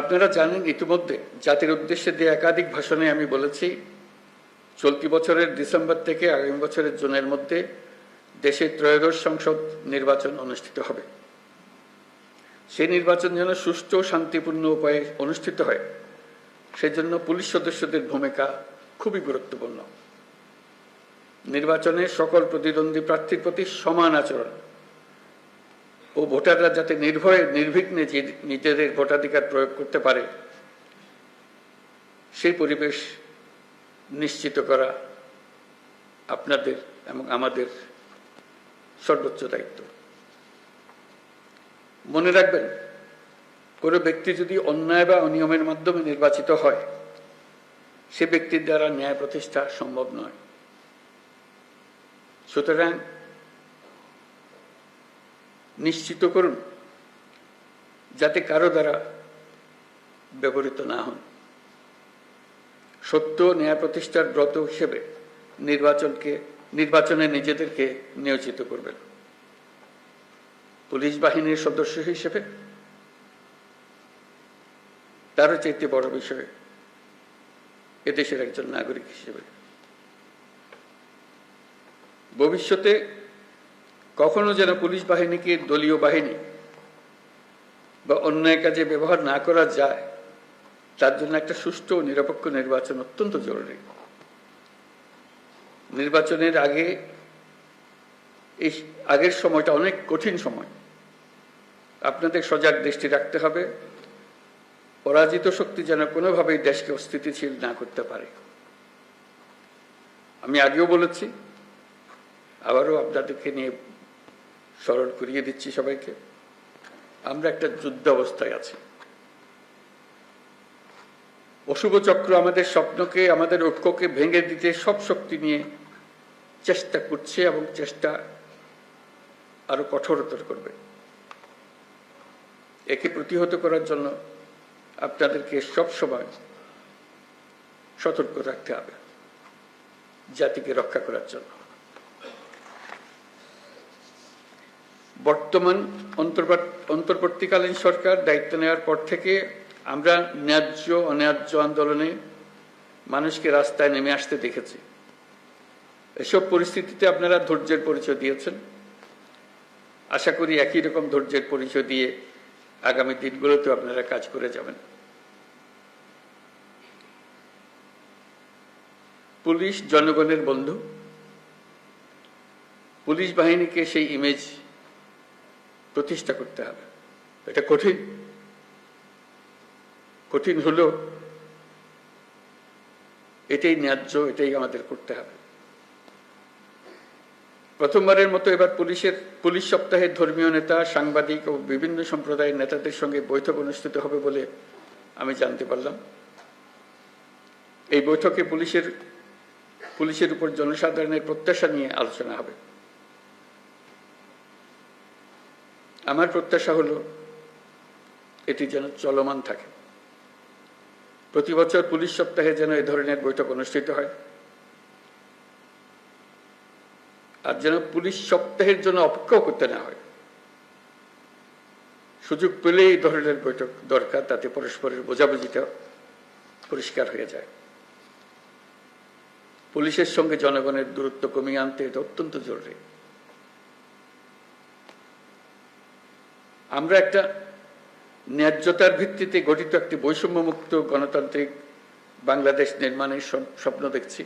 আপনারা জানেন ইতিমধ্যে জাতির উদ্দেশ্যে দিয়ে একাধিক ভাষণে আমি বলেছি, চলতি বছরের ডিসেম্বর থেকে আগামী বছরের জুনের মধ্যে দেশের ত্রয়োদশ সংসদ নির্বাচন অনুষ্ঠিত হবে। সেই নির্বাচন যেন সুষ্ঠু, শান্তিপূর্ণ উপায়ে অনুষ্ঠিত হয়, সেজন্য পুলিশ সদস্যদের ভূমিকা খুবই গুরুত্বপূর্ণ। নির্বাচনে সকল প্রতিদ্বন্দ্বী প্রার্থীর প্রতি সমান আচরণ ও ভোটাররা যাতে নির্ভয়ে, নির্বিঘ্নে নিজেদের ভোটাধিকার প্রয়োগ করতে পারে, সেই পরিবেশ নিশ্চিত করা আপনাদের এবং আমাদের সর্বোচ্চ দায়িত্ব। মনে রাখবেন, কোনো ব্যক্তি যদি অন্যায় বা অনিয়মের মাধ্যমে নির্বাচিত হয়, সে ব্যক্তির দ্বারা ন্যায় প্রতিষ্ঠা সম্ভব নয়। সুতরাং নিশ্চিত করুন যাতে কারও দ্বারা ব্যবহৃত না হন সত্য ন্যায় প্রতিষ্ঠার ব্রত হিসেবে নির্বাচনকে, নির্বাচনে নিজেদেরকে নিয়োজিত করবেন। পুলিশ বাহিনীর সদস্য হিসেবে তারও চাইতে বড় বিষয় এদেশের একজন নাগরিক হিসেবে। ভবিষ্যতে কখনো যেন পুলিশ বাহিনীকে দলীয় বাহিনী বা অন্যায় কাজে ব্যবহার না করা যায়, তার জন্য একটা সুষ্ঠু নিরপেক্ষ নির্বাচন অত্যন্ত জরুরি। নির্বাচনের আগে, এই আগের সময়টা অনেক কঠিন সময়। আপনাদের সজাগ দৃষ্টি রাখতে হবে। পরাজিত শক্তি যেন কোনোভাবেই দেশকে অস্থিতিশীল না করতে পারে। আমি আগেও বলেছি, আবারও আপনাদেরকে নিয়ে স্মরণ করিয়ে দিচ্ছি সবাইকে। আমরা একটা যুদ্ধ অবস্থায় আছি। অশুভ চক্র আমাদের স্বপ্নকে, আমাদের ঐক্যকে ভেঙে দিতে সব শক্তি নিয়ে চেষ্টা করছে এবং চেষ্টা আরও কঠোরতর করবে। একে প্রতিহত করার জন্য আপনাদেরকে সব সময় সতর্ক থাকতে হবে, জাতিকে রক্ষা করার জন্য। বর্তমান অন্তর্বর্ত- অন্তর্বর্তীকালীন সরকার দায়িত্ব নেওয়ার পর থেকে আমরা ন্যায্য, অন্যায্য আন্দোলনে মানুষকে রাস্তায় নেমে আসতে দেখেছি। এসব পরিস্থিতিতে আপনারা ধৈর্যের পরিচয় দিয়েছেন। আশা করি একই রকম ধৈর্যের পরিচয় দিয়ে আগামী দিনগুলোতেও আপনারা কাজ করে যাবেন। পুলিশ জনগণের বন্ধু। পুলিশ বাহিনীকে সেই ইমেজ প্রতিষ্ঠা করতে হবে। এটা কঠিন। কঠিন হলেও এটাই ন্যায্য, এটাই আমাদের করতে হবে। প্রথমবারের মতো এবার পুলিশের, পুলিশ সপ্তাহের ধর্মীয় নেতা, সাংবাদিক ও বিভিন্ন সম্প্রদায়ের নেতাদের সঙ্গে বৈঠক অনুষ্ঠিত হবে বলে আমি জানতে পারলাম। এই বৈঠকে পুলিশের পুলিশের উপর জনসাধারণের প্রত্যাশা নিয়ে আলোচনা হবে। আমার প্রত্যাশা হলো এটি যেন চলমান থাকে। প্রতি বছর পুলিশ সপ্তাহে যেন এ ধরনের বৈঠক অনুষ্ঠিত হয়। আর যেন পুলিশ সপ্তাহের জন্য অপেক্ষাও করতে না হয়। সুযোগ পেলে এই ধরনের বৈঠক দরকার, তাতে পরস্পরের বোঝাবুঝিটা পরিষ্কার হয়ে যায়। পুলিশের সঙ্গে জনগণের দূরত্ব কমিয়ে আনতে এটা অত্যন্ত জরুরি। আমরা একটা ন্যায্যতার ভিত্তিতে গঠিত একটি বৈষম্যমুক্ত গণতান্ত্রিক বাংলাদেশ নির্মাণের স্বপ্ন দেখছি।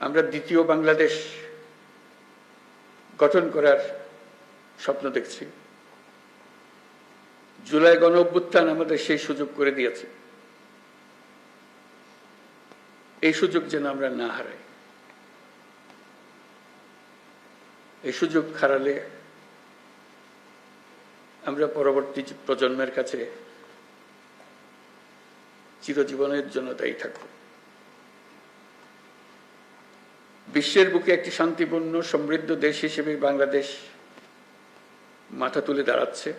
আমরা দ্বিতীয় বাংলাদেশ গঠন করার স্বপ্ন দেখছি। জুলাই গণ অভ্যুত্থান আমাদের সেই সুযোগ করে দিয়েছে। এই সুযোগ যেন আমরা না হারাই। এই সুযোগ হারালে আমরা পরবর্তী প্রজন্মের কাছে চিরজীবনের জন্য দায়ী থাকব। বিশ্বের বুকে একটি শান্তিপূর্ণ, সমৃদ্ধ দেশ হিসেবে বাংলাদেশ মাথা তুলে দাঁড়াচ্ছে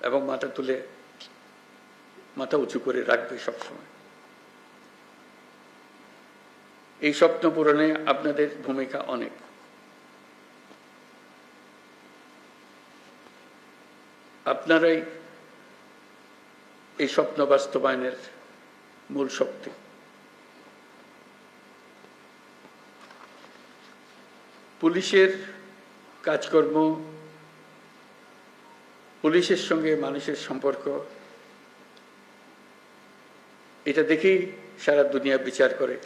এবং মাথা তুলে মাথা উঁচু করে রাখবে সবসময়। এই স্বপ্ন পূরণে আপনাদের ভূমিকা অনেক। আপনারাই এই স্বপ্ন বাস্তবায়নের মূল শক্তি। পুলিশের কাজকর্ম, পুলিশের সঙ্গে মানুষের সম্পর্ক, এটা দেখেই সারা দুনিয়া বিচার করে।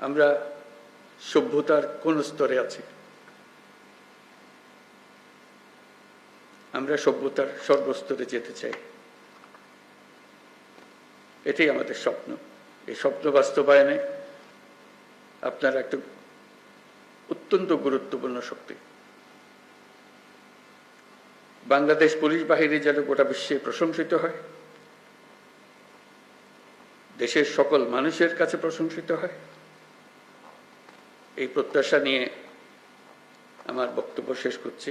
আমরা সভ্যতার কোন স্তরে আছি? আমরা সভ্যতার সর্বস্তরে যেতে চাই। এটাই আমাদের স্বপ্ন। এই স্বপ্ন বাস্তবায়নে আপনার একটা অত্যন্ত গুরুত্বপূর্ণ শক্তি। বাংলাদেশ পুলিশ বাহিনী যেন গোটা বিশ্বে প্রশংসিত হয়, দেশের সকল মানুষের কাছে প্রশংসিত হয়, এই প্রত্যাশা নিয়ে আমার বক্তব্য শেষ করছি।